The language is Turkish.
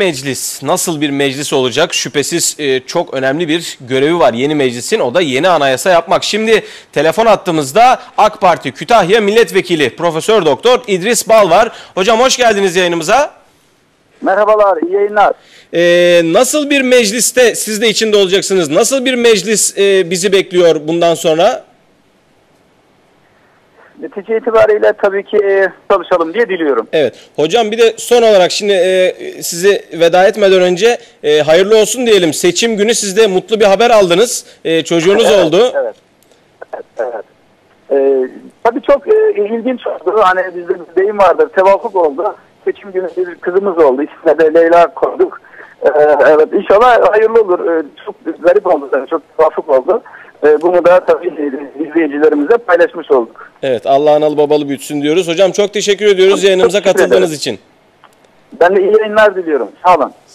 Meclis nasıl bir meclis olacak? Şüphesiz e, çok önemli bir görevi var yeni meclisin. O da yeni anayasa yapmak. Şimdi telefon attığımızda AK Parti Kütahya Milletvekili Profesör Doktor İdris Bal var. Hocam hoş geldiniz yayınımıza. Merhabalar, iyi yayınlar. E, nasıl bir mecliste siz de içinde olacaksınız? Nasıl bir meclis e, bizi bekliyor bundan sonra? Netice itibariyle tabii ki e, çalışalım diye diliyorum. Evet. Hocam bir de son olarak şimdi e, sizi veda etmeden önce e, hayırlı olsun diyelim. Seçim günü siz de mutlu bir haber aldınız. E, çocuğunuz Evet, oldu. Evet. Evet. evet. Ee, tabii çok e, ilginç oldu. Hani bizde bir deyim vardır. Tevafuk oldu. Seçim günü bir kızımız oldu. İsmine de Leyla koyduk. Ee, evet inşallah hayırlı olur. Ee, çok garip oldu. tabii, Çok tevafuk oldu. Ee, bunu da tabii e, izleyicilerimize paylaşmış olduk. Evet Allah analı babalı büyütsün diyoruz. Hocam çok teşekkür ediyoruz Çok yayınımıza teşekkür katıldığınız için. Ben de iyi yayınlar diliyorum. Sağ olun.